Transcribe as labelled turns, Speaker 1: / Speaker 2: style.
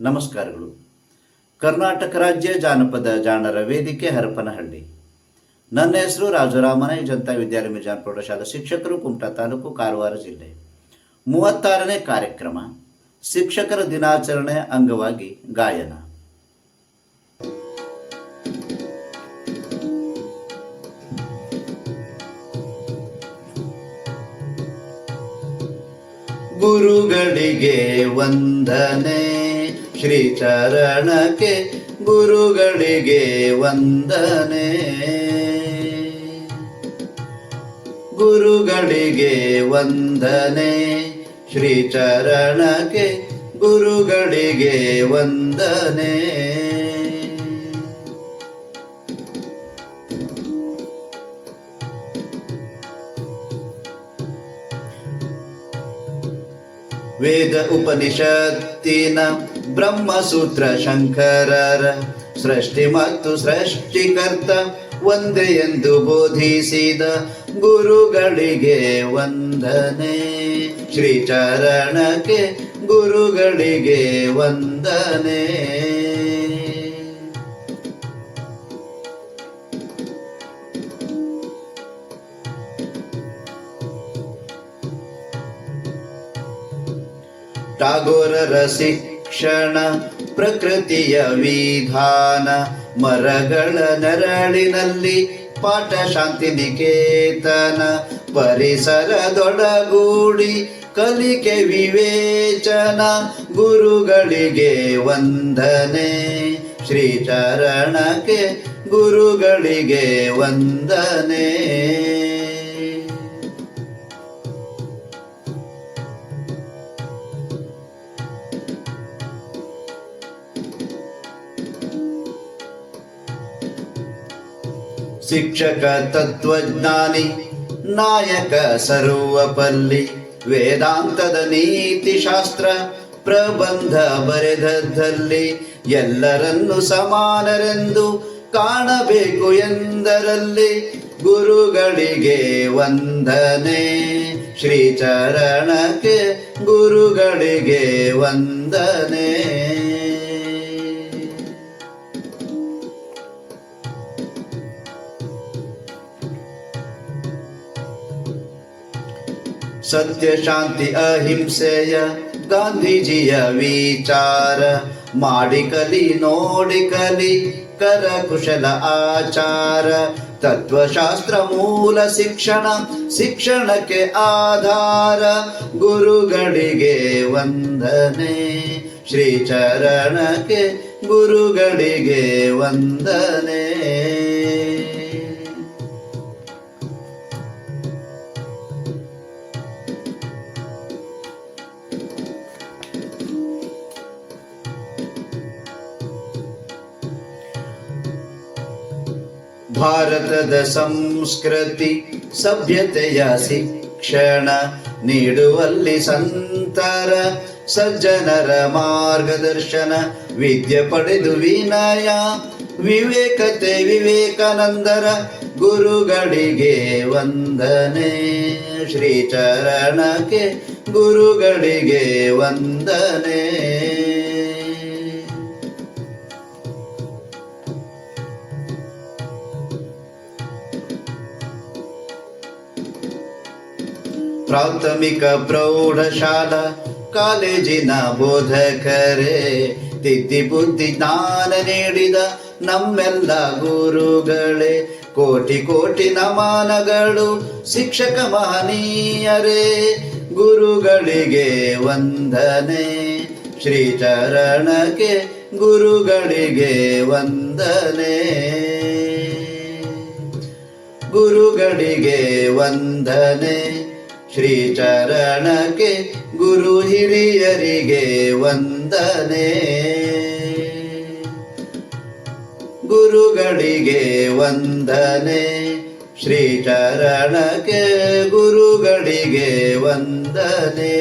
Speaker 1: ನಮಸ್ಕಾರಗಳು. ಕರ್ನಾಟಕ ರಾಜ್ಯ ಜಾನಪದ ಜಾಣರ ವೇದಿಕೆ ಹರಪನಹಳ್ಳಿ. ನನ್ನ ಹೆಸರು ರಾಜರಾಮನೇ ಜನತಾ ವಿದ್ಯಾಲಯ ಮಿಜಾನ್ ಪ್ರೌಢಶಾಲಾ ಶಿಕ್ಷಕರು, ಕುಮಟಾ ತಾಲೂಕು, ಕಾರವಾರ ಜಿಲ್ಲೆ. ಮೂವತ್ತಾರನೇ ಕಾರ್ಯಕ್ರಮ, ಶಿಕ್ಷಕರ ದಿನಾಚರಣೆ ಅಂಗವಾಗಿ ಗಾಯನ. ಗುರುಗಳಿಗೆ ವಂದನೆ. ಶ್ರೀ ಚರಣಕ್ಕೆ ಗುರುಗಳಿಗೆ ವಂದನೆ. ಗುರುಗಳಿಗೆ ವಂದನೆ. ಶ್ರೀ ಚರಣಕ್ಕೆ ಗುರುಗಳಿಗೆ ವಂದನೆ. ವೇದ ಉಪನಿಷತ್ತಿನ ಬ್ರಹ್ಮಸೂತ್ರ ಶಂಕರರ ಸೃಷ್ಟಿ ಮತ್ತು ಸೃಷ್ಟಿಕರ್ತ ಒಂದೇ ಎಂದು ಬೋಧಿಸಿದ ಗುರುಗಳಿಗೆ ವಂದನೆ. ಶ್ರೀಚರಣಕ್ಕೆ ಗುರುಗಳಿಗೆ ವಂದನೆ. ಟಾಗೋರರ ಶಿಕ್ಷಣ, ಪ್ರಕೃತಿಯ ವಿಧಾನ, ಮರಗಳ ನೆರಳಿನಲ್ಲಿ ಪಾಠ ಶಾಂತಿ ನಿಕೇತನ, ಪರಿಸರದೊಡಗೂಡಿ ಕಲಿಕೆ ವಿವೇಚನ, ಗುರುಗಳಿಗೆ ವಂದನೆ. ಶ್ರೀಚರಣಕ್ಕೆ ಗುರುಗಳಿಗೆ ವಂದನೆ. ಶಿಕ್ಷಕ ತತ್ವಜ್ಞಾನಿ, ನಾಯಕ ಸರ್ವಪಲ್ಲಿ, ವೇದಾಂತದ ನೀತಿ ಶಾಸ್ತ್ರ ಪ್ರಬಂಧ ಬರೆದದ್ದಲ್ಲಿ ಎಲ್ಲರನ್ನು ಸಮಾನರೆಂದು ಕಾಣಬೇಕು ಎಂದರಲ್ಲಿ ಗುರುಗಳಿಗೆ ವಂದನೆ. ಶ್ರೀಚರಣಕ್ಕೆ ಗುರುಗಳಿಗೆ ವಂದನೆ. ಸತ್ಯ ಶಾಂತಿ ಅಹಿಂಸೆಯ ಗಾಂಧೀಜಿಯ ವಿಚಾರ. ಮಾಡಿ ಕಲಿ, ನೋಡಿ ಕಲಿ ಕರಕುಶಲ ಆಚಾರ. ತತ್ವಶಾಸ್ತ್ರ ಮೂಲ ಶಿಕ್ಷಣ, ಶಿಕ್ಷಣಕ್ಕೆ ಆಧಾರ. ಗುರುಗಳಿಗೆ ವಂದನೆ ಶ್ರೀ ಚರಣಕ್ಕೆ ಗುರುಗಳಿಗೆ ವಂದನೆ. ಭಾರತದ ಸಂಸ್ಕೃತಿ ಸಭ್ಯತೆಯ ಶಿಕ್ಷಣ ನೀಡುವಲ್ಲಿ ಸಂತರ ಸಜ್ಜನರ ಮಾರ್ಗದರ್ಶನ, ವಿದ್ಯೆ ಪಡೆದು ವಿನಯ, ವಿವೇಕತೆ, ವಿವೇಕಾನಂದರ ಗುರುಗಳಿಗೆ ವಂದನೆ. ಶ್ರೀಚರಣಕ್ಕೆ ಗುರುಗಳಿಗೆ ವಂದನೆ. ಪ್ರಾಥಮಿಕ ಪ್ರೌಢಶಾಲಾ ಕಾಲೇಜಿನ ಬೋಧಕರೇ, ತಿದ್ದಿ ಬುದ್ಧಿ ಜ್ಞಾನ ನೀಡಿದ ನಮ್ಮೆಲ್ಲ ಗುರುಗಳೇ, ಕೋಟಿ ಕೋಟಿ ನಮಾನಗಳು ಶಿಕ್ಷಕ ಮಹನೀಯರೇ, ಗುರುಗಳಿಗೆ ವಂದನೆ. ಶ್ರೀ ಚರಣಕ್ಕೆ ಗುರುಗಳಿಗೆ ವಂದನೆ. ಗುರುಗಳಿಗೆ ವಂದನೆ. ಶ್ರೀ ಚರಣಕ್ಕೆ ಗುರು ಹಿರಿಯರಿಗೆ ವಂದನೆ. ಗುರುಗಳಿಗೆ ವಂದನೆ. ಶ್ರೀ ಚರಣಕ್ಕೆ ಗುರುಗಳಿಗೆ ವಂದನೆ.